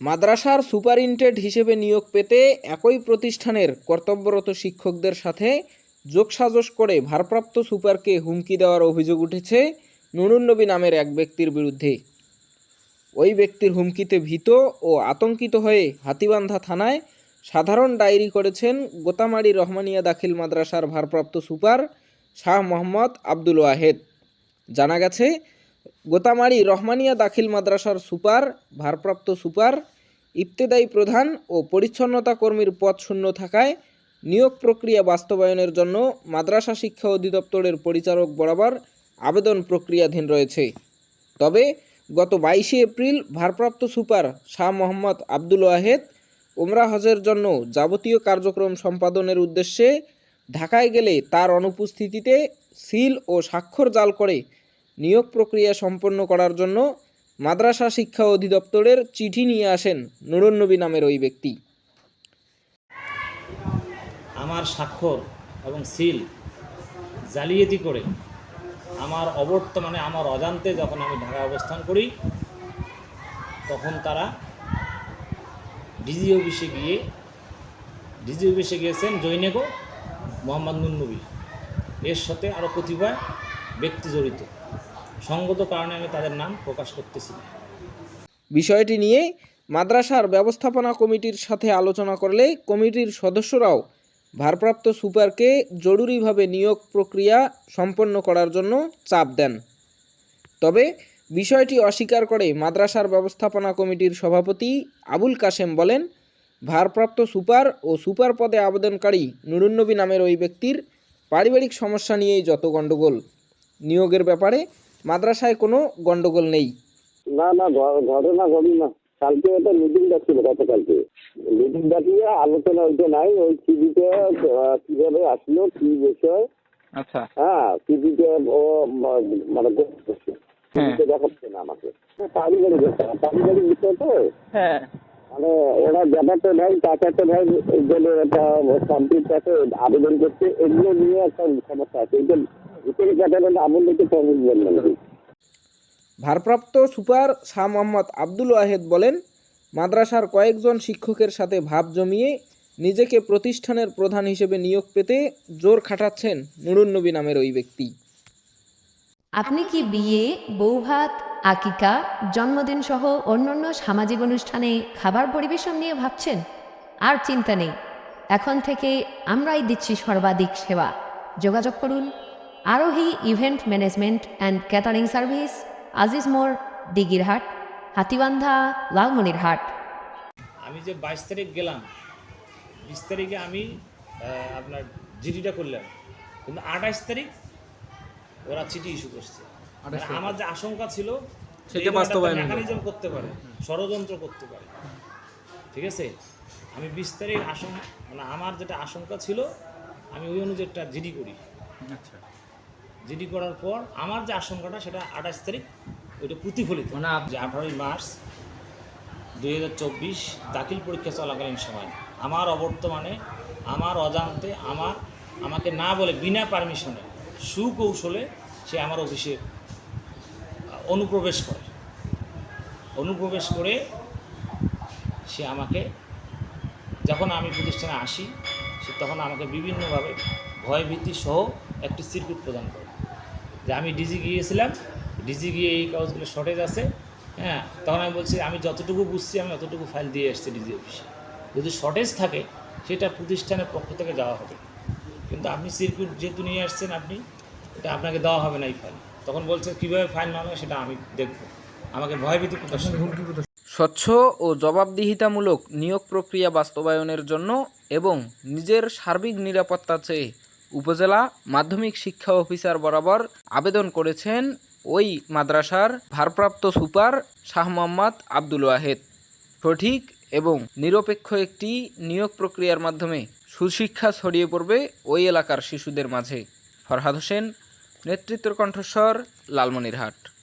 মাদ্রাসার সুপারিনটেন্ডেন্ট হিসেবে নিয়োগ পেতে একই প্রতিষ্ঠানের কর্তব্যরত শিক্ষকদের সাথে যোগসাজশ করে ভারপ্রাপ্ত সুপারকে হুমকি দেওয়ার অভিযোগ উঠেছে নুরুন্নবী নামের এক ব্যক্তির বিরুদ্ধে। ওই ব্যক্তির হুমকিতে ভীত ও আতঙ্কিত হয়ে হাতিবান্ধা থানায় সাধারণ ডায়েরি করেছেন গোতামারি রহমানিয়া দাখিল মাদ্রাসার ভারপ্রাপ্ত সুপার শাহ মোহাম্মদ আব্দুল ওয়াহেদ। জানা গেছে গোতামারি রহমানিয়া দাখিল মাদ্রাসার সুপার, ভারপ্রাপ্ত সুপার, ইবতেদায়ী প্রধান ও পরিচ্ছন্নতা কর্মীর পদ শূন্য থাকায় নিয়োগ প্রক্রিয়া বাস্তবায়নের জন্য মাদ্রাসা শিক্ষা অধিদপ্তরের পরিচালক বরাবর আবেদন প্রক্রিয়াধীন রয়েছে। তবে গত বাইশে এপ্রিল ভারপ্রাপ্ত সুপার শাহ মোহাম্মদ আব্দুল ওয়াহেদ ওমরা হজের জন্য যাবতীয় কার্যক্রম সম্পাদনের উদ্দেশ্যে ঢাকায় গেলে তার অনুপস্থিতিতে সিল ও স্বাক্ষর জাল করে নিয়োগ প্রক্রিয়া সম্পন্ন করার জন্য মাদ্রাসা শিক্ষা অধিদপ্তরের চিঠি নিয়ে আসেন নুরুন্নবী নামের ওই ব্যক্তি। আমার স্বাক্ষর এবং সিল জালিয়াতি করে আমার অবর্তমানে আমার অজান্তে যখন আমি ঢাকা অবস্থান করি, তখন তারা ডিজি অফিসে গিয়ে, ডিজি অফিসে গিয়েছেন জৈনেগো মোহাম্মদ নুন্নবী এর সাথে আরও কতিপয় ব্যক্তি জড়িত। সঙ্গত কারণে আমি তাদের নাম প্রকাশ করতেছি বিষয়টি নিয়ে মাদ্রাসার ব্যবস্থাপনা কমিটির সাথে আলোচনা করলে কমিটির সদস্যরাও ভারপ্রাপ্ত সুপারকে জরুরিভাবে নিয়োগ প্রক্রিয়া সম্পন্ন করার জন্য চাপ দেন। তবে বিষয়টি অস্বীকার করে মাদ্রাসার ব্যবস্থাপনা কমিটির সভাপতি আবুল কাশেম বলেন, ভারপ্রাপ্ত সুপার ও সুপার পদে আবেদনকারী নুরুন্নবী নামের ওই ব্যক্তির পারিবারিক সমস্যা নিয়েই যত গণ্ডগোল। নিয়োগের ব্যাপারে মাদ্রাসায় কোনো গণ্ডগোল নেই? না না ঘটনা ঘটি না। কালকে একটা মিটিং ডাকছিল গতকালকে। মিটিং ডাকিয়ে আলোচনা ওইটা নাই ওই টিভিতে কীভাবে আসলো কি বিষয়? আচ্ছা। হ্যাঁ টিভিতে ও মানে করছে। দেখাচ্ছে না আমাকে। হ্যাঁ, পারিবারিক পারিবারিক বিষয় তো। হ্যাঁ। ভাই ভাই গেলে একটা কমপ্লিট কাছে আবেদন করছে এগুলো নিয়ে একটা সমস্যা আছে। আমল বললেন ভারপ্রাপ্ত সুপার শাহ মোহাম্মদ আব্দুল ওয়াহেদ বলেন মাদ্রাসার কয়েকজন শিক্ষকের সাথে ভাব জমিয়ে নিজেকে প্রতিষ্ঠানের প্রধান হিসেবে নিয়োগ পেতে জোর খাটাচ্ছেন নুরুন্নবী নামের ওই ব্যক্তি। আপনি কি বিয়ে বৌভাত আকিকা জন্মদিন সহ অন্যান্য সামাজিক অনুষ্ঠানে খাবার পরিবেশন নিয়ে ভাবছেন। আর চিন্তা নেই। এখন থেকে আমরাই দিচ্ছি সর্বাধিক সেবা। যোগাযোগ করুন। Arohi event management and catering service, Aziz Mor, Dighirhat, Hatibandha, Lalmonirhat. আমি যে বাইশ তারিখ গেলাম, বিশ তারিখে আমি আপনার জিডিটা করলাম। কিন্তু আঠাশ তারিখ ওরা চিঠি ইস্যু করছে। আমার যে আশঙ্কা ছিল সেটা বাস্তবায়ন মেকানিজম করতে পারে ষড়যন্ত্র করতে পারে। ঠিক আছে? আমি বিশ তারিখ আশঙ্কা মানে আমার যেটা আশঙ্কা ছিল আমি ওই অনুযায়ী একটা জিডি করি। আচ্ছা। জিডি করার পর আমার যে আশঙ্কাটা সেটা আঠাশ তারিখ ওইটা প্রতিফলিত। মানে যে আঠারোই মার্চ দুই হাজার চব্বিশ দাখিল পরীক্ষা চলাকালীন সময় আমার অবর্তমানে আমার অজান্তে আমার আমাকে না বলে বিনা পারমিশনে সুকৌশলে সে আমার অফিসে অনুপ্রবেশ করে। অনুপ্রবেশ করে সে আমাকে, যখন আমি প্রতিষ্ঠানে আসি, সে তখন আমাকে বিভিন্নভাবে ভয়ভীতি সহ একটি সিরকুট প্রদান করে। যে আমি ডিজি গিয়েছিলাম, ডিজি গিয়ে এই কাগজগুলো শর্টেজ আছে হ্যাঁ তখন আমি বলছি, আমি যতটুকু বুঝছি, আমি অতটুকু ফাইল দিয়ে এসেছি ডিজি অফিসে যদি শর্টেজ থাকে, সেটা প্রতিষ্ঠানের পক্ষ থেকে দেওয়া হবে। কিন্তু আপনি সিরকুট যেহেতু নিয়ে আসছেন আপনি, এটা আপনাকে দেওয়া হবে না এই ফাইল তখন বলছে কীভাবে ফাইল মানবে সেটা আমি দেখব। আমাকে ভয়ভীতি প্রদর্শন স্বচ্ছ ও জবাবদিহিতামূলক নিয়োগ প্রক্রিয়া বাস্তবায়নের জন্য এবং নিজের সার্বিক নিরাপত্তা চেয়ে উপজেলা মাধ্যমিক শিক্ষা অফিসার বরাবর আবেদন করেছেন ওই মাদ্রাসার ভারপ্রাপ্ত সুপার শাহ মোহাম্মদ আব্দুল ওয়াহেদ। সঠিক এবং নিরপেক্ষ একটি নিয়োগ প্রক্রিয়ার মাধ্যমে সুশিক্ষা ছড়িয়ে পড়বে ওই এলাকার শিশুদের মাঝে। ফরহাদ হোসেন নেতৃত্বের কণ্ঠস্বর লালমনিরহাট।